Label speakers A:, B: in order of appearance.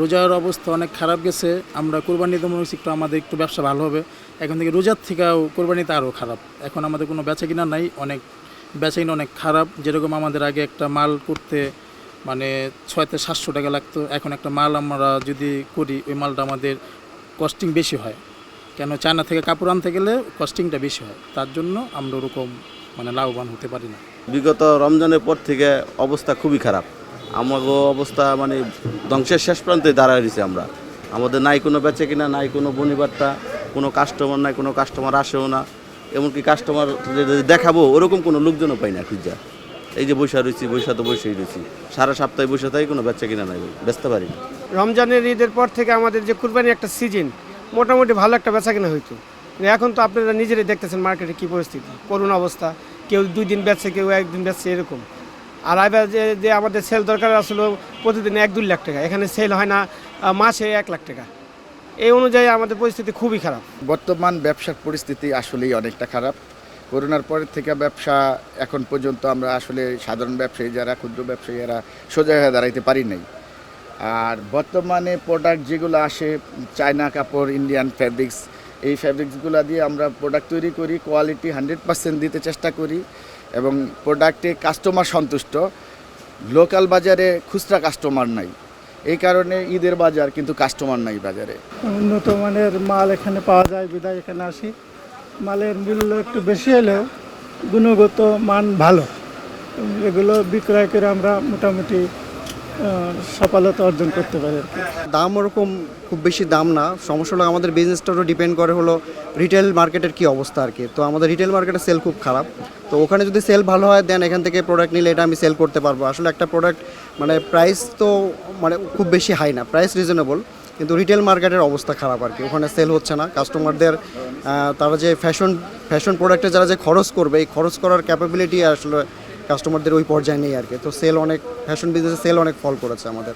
A: রোজার অবস্থা অনেক খারাপ গেছে, আমরা কোরবানিতে মনে হচ্ছে একটু আমাদের একটু ব্যবসা ভালো হবে। এখন থেকে রোজার থেকেও কোরবানিতে আরও খারাপ। এখন আমাদের কোনো বেচা কিনা নাই, অনেক বেচা কিনা অনেক খারাপ। যেরকম আমাদের আগে একটা মাল করতে মানে ছয় থেকে সাতশো টাকা লাগতো, এখন একটা মাল আমরা যদি করি, ওই মালটা আমাদের কস্টিং বেশি হয়। কেন চায়না থেকে কাপড় আনতে গেলে কস্টিংটা বেশি হয়, তার জন্য আমরা ওরকম মানে লাভবান হতে পারি না।
B: বিগত রমজানের পর থেকে অবস্থা খুবই খারাপ। আমাগো অবস্থা মানে ধ্বংসের শেষ প্রান্তে দাঁড়ায় রয়েছে আমরা। আমাদের নাই কোনো বেচে কিনা, নাই কোনো বনিবার্তা, কোনো কাস্টমার নাই, কোনো কাস্টমার আসেও না। এমনকি কাস্টমার দেখাবো, ওরকম কোনো লোকজনও পাই না খুঁজা। এই যে বৈশা রয়েছি বৈশা তো বসেই রয়েছি। সারা সপ্তাহে বৈশা তাই কোনো বেচা কিনা নাই বেচতে পারি না।
C: রমজানের ঈদের পর থেকে আমাদের যে কুরবানি একটা সিজন মোটামুটি ভালো একটা বেচা কিনা হইতো। এখন তো আপনারা নিজেরাই দেখতেছেন মার্কেটে কী পরিস্থিতি, করুণ অবস্থা, কেউ দুই দিন বেচছে, কেউ একদিন বেচছে, এরকম। আর এবার যে আমাদের সেল দরকার আসলে প্রতিদিন এক, দুই লাখ টাকা। এখানে সেল হয় না মাসে এক লাখ টাকা। এই অনুযায়ী আমাদের পরিস্থিতি খুবই খারাপ।
D: বর্তমান ব্যবসার পরিস্থিতি আসলেই অনেকটা খারাপ। করোনার পরের থেকে ব্যবসা এখন পর্যন্ত আমরা আসলে সাধারণ ব্যবসায়ী যারা, ক্ষুদ্র ব্যবসায়ী এরা সোজা হয়ে দাঁড়াইতে পারি নাই। আর বর্তমানে প্রোডাক্ট যেগুলো আসে, চায়না কাপড় ইন্ডিয়ান ফ্যাব্রিক্স এই ফ্যাব্রিক্সগুলো দিয়ে আমরা প্রোডাক্ট তৈরি করি কোয়ালিটি হান্ড্রেড পার্সেন্ট দিতে চেষ্টা করি। এবং প্রোডাক্টে কাস্টমার সন্তুষ্ট। লোকাল বাজারে খুচরা কাস্টমার নাই। এই কারণে ঈদের বাজার কিন্তু কাস্টমার নাই বাজারে।
E: উন্নত মানের মাল এখানে পাওয়া যায়, বিদায় এখানে আসি। মালের মূল্য একটু বেশি হলেও গুণগত মান ভালো। এগুলো বিক্রয় করে আমরা মোটামুটি সফলতা অর্জন করতে পারে
F: দাম ওরকম খুব বেশি দাম না। সমস্যা হলো আমাদের বিজনেসটারও ডিপেন্ড করে হলো রিটেল মার্কেটের কি অবস্থা আর কি। তো আমাদের রিটেল মার্কেটের সেল খুব খারাপ। তো ওখানে যদি সেল ভালো হয় দেন এখান থেকে প্রোডাক্ট নিলে এটা আমি সেল করতে পারব। আসলে একটা প্রোডাক্ট মানে প্রাইস তো মানে খুব বেশি হাই না। প্রাইস রিজনেবল কিন্তু রিটেল মার্কেটের অবস্থা খারাপ আর কি। ওখানে সেল হচ্ছে না। কাস্টমারদের তারা যে ফ্যাশন ফ্যাশন প্রোডাক্টে যারা যে খরচ করবে, এই খরচ করার ক্যাপাবিলিটি আসলে কাস্টমারদের ওই পর্যায়ে নেই আর কি। তো সেল অনেক ফ্যাশন বিজনেসে সেল অনেক ফল করেছে আমাদের।